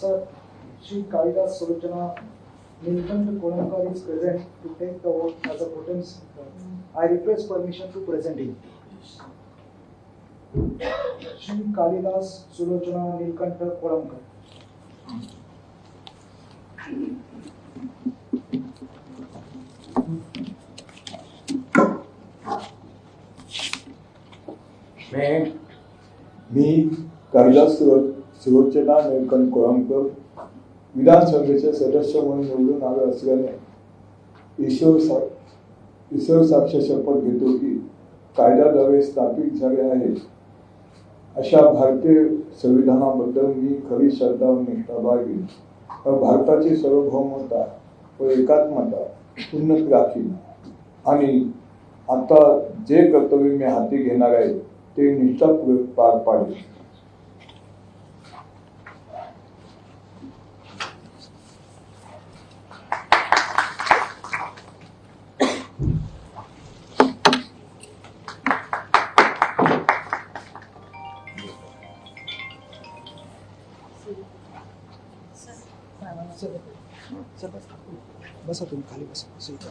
Sir, Shri Kalidas Solochana Nilkant Kolamkar is present to take the oath as a totem speaker. I request permission to present him. Shri Kalidas Sulochana Nilkanta Kolamkar. मैं मी कालिदास सुरो- सुलोचना निळकंठ कोळंबकर. विधानसभेचे सदस्य म्हणून निवडून आले असल्याने ईश्वर सा ईश्वर साक्ष शपथ घेतो की कायद्याद्वारे स्थापित झाले आहे. अशा भारतीय संविधानाबद्दल मी खरी श्रद्धा व निष्ठा बाळगेन. भारताची सार्वभौमता व एकात्मता उन्नत राखीन. आणि आता जे कर्तव्य मी हाती घेणार आहे ते निष्ठापूर्वक पार पाडेल Sabat aku. Basa kung kali basa ko sa ito.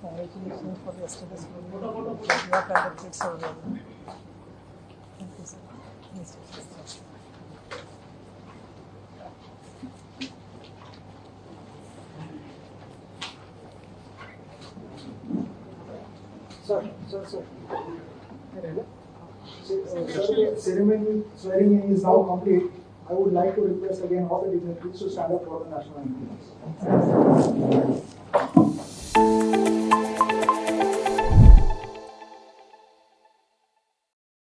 Congratulations for yesterday's program. You have conducted so well. Thank you, sir. Yes, yes, yes. Sorry, sir, sorry. So, ceremony swearing in is now complete. I would like to request again all the dignitaries to stand up for the national anthem.